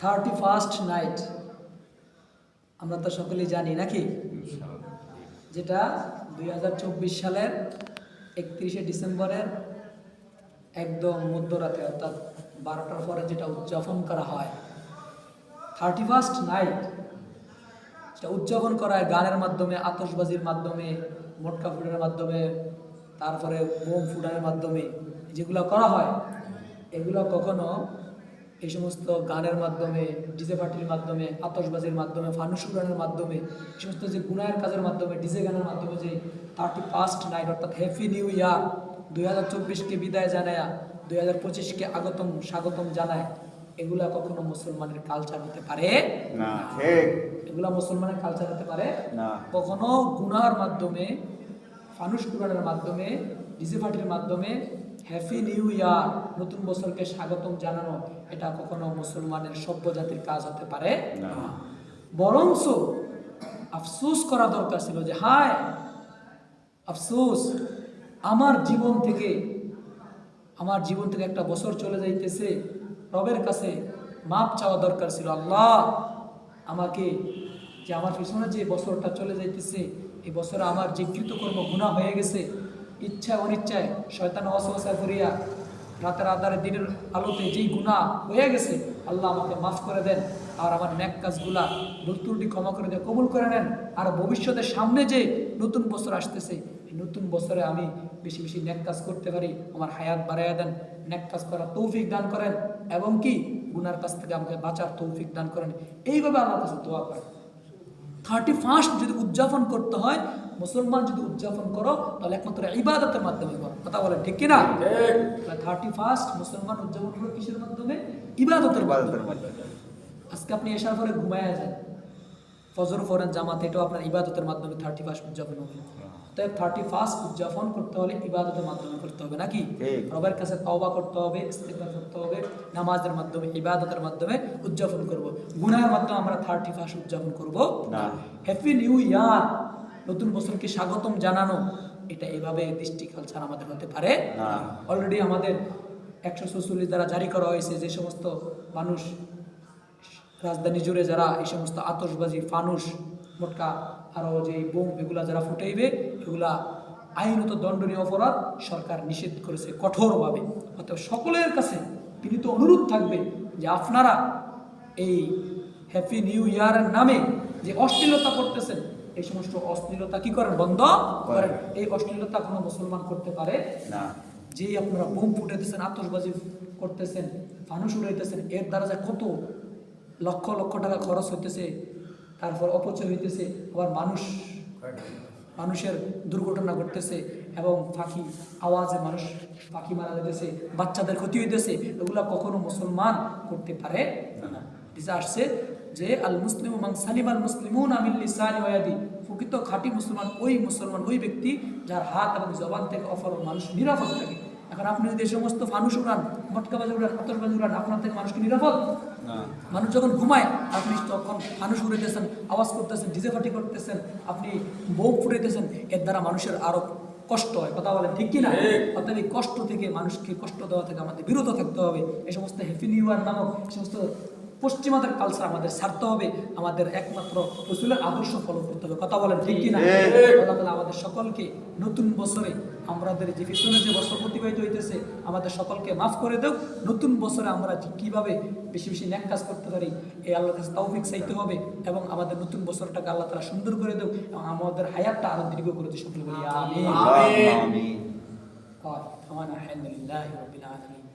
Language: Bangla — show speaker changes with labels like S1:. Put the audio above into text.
S1: Thirty first night. আমরা তো সকলেই জানি, নাকি? যেটা দুই হাজার চব্বিশ সালের একত্রিশে ডিসেম্বরের একদম মধ্যরাতে, অর্থাৎ বারোটার পরে যেটা উদযাপন করা হয়। থার্টি ফার্স্ট নাইট, সেটা উদযাপন করা হয় গানের মাধ্যমে, আতশবাজির মাধ্যমে, মোটকা ফুটানোর মাধ্যমে, তারপরে বোম ফুটানোর মাধ্যমে। যেগুলো করা হয়, এগুলো কখনো এই সমস্ত গানের মাধ্যমে ডিজে পার্টির মাধ্যমে আতশবাজির মাধ্যমে ফানুস উড়ানোর মাধ্যমে এই সমস্ত যে গুনায়ের কাজের মাধ্যমে ডিজে গানের মাধ্যমে যে থার্টি ফার্স্ট নাইট অর্থাৎ হ্যাপি নিউ ইয়ার দুই হাজার চব্বিশকে বিদায় জানায়া দুই হাজার পঁচিশকে আগতম স্বাগতম জানায় এগুলা কখনো মুসলমানের কালচার হতে পারে
S2: না
S1: এগুলা মুসলমানের কালচার হতে পারে
S2: না।
S1: কখনো গুনার মাধ্যমে ফানুস কুরানের মাধ্যমে ডিজে পার্টির মাধ্যমে হ্যাপি নিউ ইয়ার নতুন বছরকে স্বাগতম জানানো এটা কখনো মুসলমানের সভ্য জাতির কাজ হতে পারে
S2: না।
S1: বরঞ্চ আফসোস করা দরকার ছিল যে হায় আফসোস আমার জীবন থেকে আমার জীবন থেকে একটা বছর চলে যাইতেছে রবের কাছে মাপ চাওয়া দরকার ছিল। আল্লাহ আমাকে যে আমার পিছনে যে বছরটা চলে যাইতেছে এই বছরে আমার যে কৃতকর্ম গুণা হয়ে গেছে ইচ্ছা, অনিচ্ছায় শয়তান অসহসা করিয়া রাতের আধারে দিনের আলোতে যেই গুণা হয়ে গেছে, আল্লাহ আমাকে মাফ করে দেন আর আমার ন্যাক কাজগুলা ত্রুটি ক্ষমা করে দিয়ে কবুল করে নেন। আর ভবিষ্যতে সামনে যে নতুন বছর আসতেছে নতুন বছরে আমি বেশি বেশি ন্যাক কাজ করতে পারি, আমার হায়াত বাড়াইয়া দেন, ন্যাক কাজ করার তৌফিক দান করেন এবং কি গুনার কাছ থেকে আমাকে বাঁচার তৌফিক দান করেন। এইভাবে আমার কাছে দোয়া করেন। থার্টি ফার্স্ট যদি উদযাপন করতে হয় মুসলমান যদি উদযাপন করো তাহলে একমাত্র ইবাদতের মাধ্যমে করো। কথা বলেন ঠিক কিনা? থার্টি ফার্স্ট মুসলমান উদযাপন করো কিসের মাধ্যমে? ইবাদতের মাধ্যমে। আজকে আপনি এসার পরে ঘুমায়া যান। ফজর ফরেন জামাত এটাও আপনার ইবাদতের মাধ্যমে থার্টি ফার্স্ট উদযাপন হবে। তাই থার্টি ফার্স্ট উদযাপন করতে হলে ইবাদতের মাধ্যমে করতে হবে নাকি? রবের কাছে তওবা করতে হবে করতে হবে নামাজের মাধ্যমে ইবাদতের মাধ্যমে উদযাপন করব। গুনাহের মাধ্যমে আমরা থার্টি ফার্স্ট উদযাপন করব।
S2: না।
S1: হ্যাপি নিউ ইয়ার নতুন বছরকে স্বাগতম জানানো এটা এভাবে দৃষ্টি কালচার আমাদের হতে পারে অলরেডি আমাদের একশো চৌচল্লিশ দ্বারা জারি করা হয়েছে যে সমস্ত মানুষ রাজধানী জুড়ে যারা এই সমস্ত আতশবাজি ফানুস মোটকা আরও যে বোম এগুলা যারা ফুটাইবে এগুলা আইনত দণ্ডনীয় অপরাধ সরকার নিষেধ করেছে কঠোরভাবে। অর্থাৎ সকলের কাছে তিনি তো অনুরোধ থাকবে যে আপনারা এই হ্যাপি নিউ ইয়ারের নামে যে অশ্লীলতা করতেছেন এই সমস্ত অশ্লীলতা কি করেন? বন্ধ করেন। এই অশ্লীলতা কোনো মুসলমান করতে পারে?
S2: না।
S1: যেই আপনারা বোম ফুটাইতেছেন আতশবাজি করতেছেন ফানুস উড়াইতেছেন এর দ্বারা যে কত লক্ষ লক্ষ টাকা খরচ হইতেছে তারপর অপচয় হইতেছে আবার মানুষ মানুষের দুর্ঘটনা ঘটতেছে এবং পাখি আওয়াজে মানুষ পাখি মারা যেতেছে বাচ্চাদের ক্ষতি হইতেছে এগুলা কখনো মুসলমান করতে পারে? না এটা আসছে যে আল মুসলিম মান সালিম আল মুসলিমুন আমিল লিসানি ওয়াদি প্রকৃত খাঁটি মুসলমান ওই মুসলমান ওই ব্যক্তি যার হাত এবং জবান থেকে অফর মানুষ নিরাপদ থাকে। এখন আপনি যদি এই সমস্ত ফানুস উড়ান মটকাবাজি উড়ান আতরবাজি উড়ান আপনার থেকে মানুষ কি নিরাপদ? মানুষ যখন ঘুমায় আপনি তখন মানুষ উড়াইতেছেন আওয়াজ করতেছেন ডিজে ফাটি করতেছেন আপনি বউ ফুটাইতেছেন এর দ্বারা মানুষের আরও কষ্ট হয়। কথা বলেন ঠিক কিনা? অর্থাৎ এই কষ্ট থেকে মানুষকে কষ্ট দেওয়া থেকে আমাদের বিরত থাকতে হবে। এই সমস্ত হ্যাপি নিউ ইয়ার নামক সমস্ত পশ্চিমাদের কালচার আমাদের ছাড়তে হবে আমাদের একমাত্র রসুলের আদর্শ ফলো করতে হবে। কথা বলেন ঠিক কিনা? আল্লাহ তালা আমাদের সকলকে নতুন বছরে আমাদের যে পিছনে যে বছর অতিবাহিত হইতেছে আমাদের সকলকে মাফ করে দেব নতুন বছরে আমরা কীভাবে বেশি বেশি ন্যাক কাজ করতে পারি এই আল্লাহ কাছে তৌফিক চাইতে হবে এবং আমাদের নতুন বছরটাকে আল্লাহ তারা সুন্দর করে দেব এবং আমাদের হায়াতটা আরও দীর্ঘ করে দিই সকলে বলি আমি
S2: আমিন।
S1: আমিন আলহামদুলিল্লাহ রবিল আলমিন।